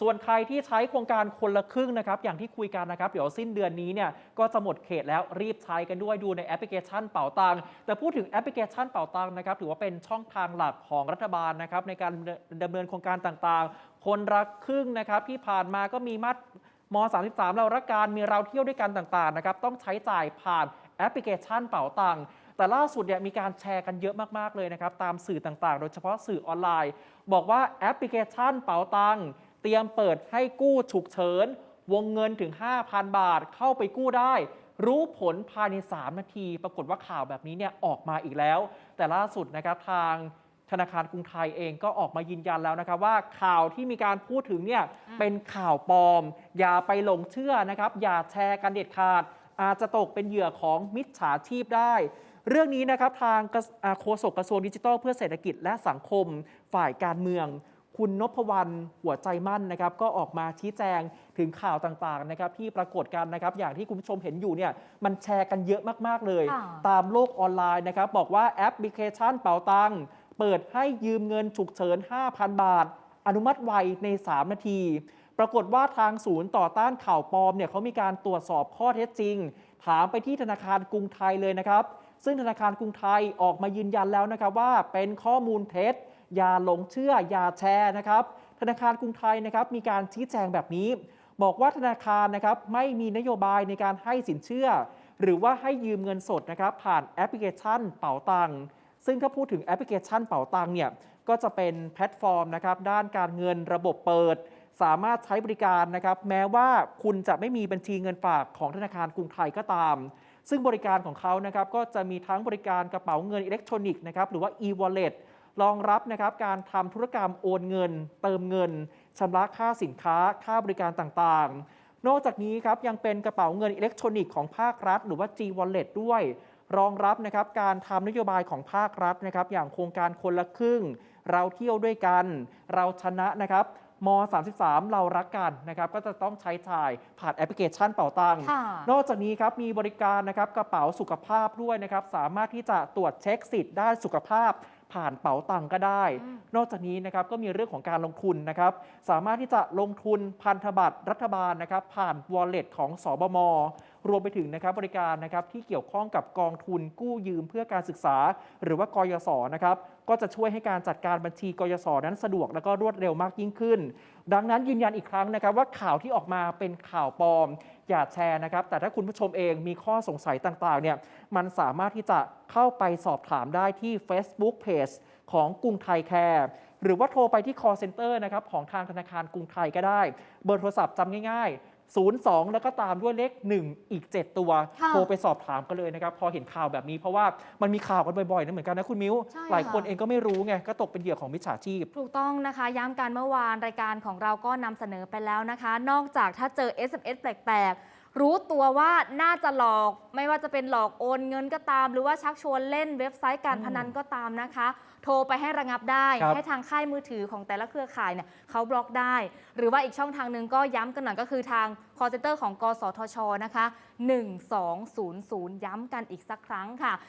ส่วนใครที่ใช้โครงการคนละครึ่งนะครับอย่างที่คุยกันนะครับเดี๋ยวสิ้นเดือนนี้เนี่ยก็จะหมดเขตแล้วรีบใช้กันด้วยดูในแอปพลิเคชันเป๋าตังแต่พูดถึงแอปพลิเคชันเป๋าตังนะครับถือว่าเป็นช่องทางหลักของรัฐบาลนะครับในการดำเนินโครงการต่างๆ คนรักครึ่งนะครับที่ผ่านมาก็มีมาตรม33 เรารักการมีเราเที่ยวด้วยกันต่างๆนะครับต้องใช้จ่ายผ่านแอปพลิเคชันเป๋าตังแต่ล่าสุดเนี่ยมีการแชร์กันเยอะมากๆเลยนะครับตามสื่อต่างๆ โดยเฉพาะสื่อออนไลน์ บอกว่าแอปพลิเคชันเป๋าตังค์ เตรียมเปิดให้กู้ฉุกเฉิน วงเงินถึง 5,000 บาทเข้าไปกู้ได้ รู้ผลภายใน 3 นาที ปรากฏว่าข่าวแบบนี้เนี่ยออกมาอีกแล้ว แต่ล่าสุดนะครับทางธนาคารกรุงไทยเองก็ออกมายืนยันแล้วนะครับว่าข่าวที่มีการพูดถึงเนี่ยเป็นข่าวปลอม อย่าไปหลงเชื่อนะครับ อย่าแชร์กันเด็ดขาด อาจจะตกเป็นเหยื่อของมิจฉาชีพได้ เรื่องนี้นะครับทางกระอ่าโฆษกกระทรวงดิจิทัลเพื่อเศรษฐกิจและสังคมฝ่ายการเมือง คุณนพวรรณหัวใจมั่นนะครับก็ออกมาชี้แจงถึงข่าวต่างๆนะครับที่ปรากฏกันนะครับอย่างที่คุณผู้ชมเห็นอยู่เนี่ยมันแชร์กันเยอะมากๆเลยค่ะตามโลกออนไลน์นะครับบอกว่าแอปพลิเคชันเป๋าตังค์เปิดให้ยืมเงินฉุกเฉิน 5,000 บาท อนุมัติไวใน 3 นาที ปรากฏว่าทางศูนย์ต่อต้านข่าวปลอมเนี่ยเขามีการตรวจสอบข้อเท็จจริง ถามไปที่ธนาคารกรุงไทยเลยนะครับ ซึ่งธนาคารกรุงไทยออกมายืนยันแล้วนะครับว่าเป็นข้อมูลเท็จ อย่าหลงเชื่ออย่าแชร์นะครับ ธนาคารกรุงไทยนะครับมีการชี้แจงแบบนี้ บอกว่าธนาคารนะครับไม่มีนโยบายในการให้สินเชื่อ หรือว่าให้ยืมเงินสดนะครับผ่านแอปพลิเคชันเป๋าตังค์ซึ่งถ้าพูดถึงแอปพลิเคชันเป๋าตังค์เนี่ยก็จะเป็นแพลตฟอร์มนะครับด้านการเงินระบบเปิด สามารถใช้บริการนะครับแม้ว่าคุณจะไม่มีบัญชีเงินฝากของธนาคารกรุงไทยก็ตาม ซึ่งบริการของเขานะครับก็จะมีทั้งบริการกระเป๋าเงินอิเล็กทรอนิกส์นะครับหรือว่า e-wallet รองรับนะครับการทำธุรกรรมโอนเงิน เติมเงินชำระค่าสินค้า ค่าบริการต่างๆ นอกจากนี้ครับยังเป็นกระเป๋าเงินอิเล็กทรอนิกส์ของภาครัฐ หรือว่า G-Wallet ด้วย รองรับนะครับการทำนโยบายของภาครัฐนะครับอย่างโครงการคนละครึ่ง เราเที่ยวด้วยกัน เราชนะนะครับม 33 เรารักกันนะครับก็จะต้องใช้จ่ายผ่านแอปพลิเคชันเป๋าตังค์ค่ะนอกจากนี้ครับมีบริการนะครับกระเป๋าสุขภาพด้วยนะครับสามารถที่จะตรวจเช็คสิทธิ์ด้านสุขภาพ ผ่านเป๋าตังก็ได้อืมนอกจากนี้นะครับก็มีเรื่องของการลงทุนนะครับ สามารถที่จะลงทุนพันธบัตรรัฐบาลนะครับ ผ่าน wallet ของสบม รวมไปถึงนะครับบริการนะครับที่เกี่ยวข้องกับกองทุนกู้ยืมเพื่อการศึกษา หรือว่ากยศนะครับก็จะช่วยให้การจัดการบัญชีกยศนั้นสะดวกและก็รวดเร็วมากยิ่งขึ้น ดังนั้นยืนยันอีกครั้งนะครับว่าข่าวที่ออกมาเป็นข่าวปลอม อย่าแชร์นะครับ แต่ถ้าคุณผู้ชมเองมีข้อสงสัยต่างๆเนี่ยมันสามารถที่จะเข้าไปสอบถามได้ที่ Facebook Page ของกรุงไทยแคร์หรือว่าโทรไปที่ call center นะครับของทางธนาคารกรุงไทยก็ได้ เบอร์โทรศัพท์จำง่าย 02 แล้วก็ตามด้วยเลข 1 อีก 7 ตัวค่ะ โทรไปสอบถามกันเลยนะครับ พอเห็นข่าวแบบนี้เพราะว่ามันมีข่าวกันบ่อยๆนะเหมือนกันนะคุณมิ้ว ใช่หลายคนค่ะ เองก็ไม่รู้ไงก็ตกเป็นเหยื่อของมิจฉาชีพ ถูกต้องนะคะ ย้ำกันเมื่อวานรายการของเราก็นำเสนอไปแล้วนะคะ นอกจากถ้าเจอ SMS แปลกๆ รู้ตัวว่าน่าจะหลอก ไม่ว่าจะเป็นหลอกโอนเงินก็ตาม หรือว่าชักชวนเล่นเว็บไซต์การพนันก็ตามนะคะ โทรไปให้ระงับได้ครับให้ทางค่ายมือถือของแต่ละเครือข่ายเนี่ยเขาบล็อกได้ หรือว่าอีกช่องทางหนึ่งก็ย้ำกันหน่อยก็คือทาง call center ของ กสทชนะคะ 1200 ย้ำกันอีกสักครั้งค่ะ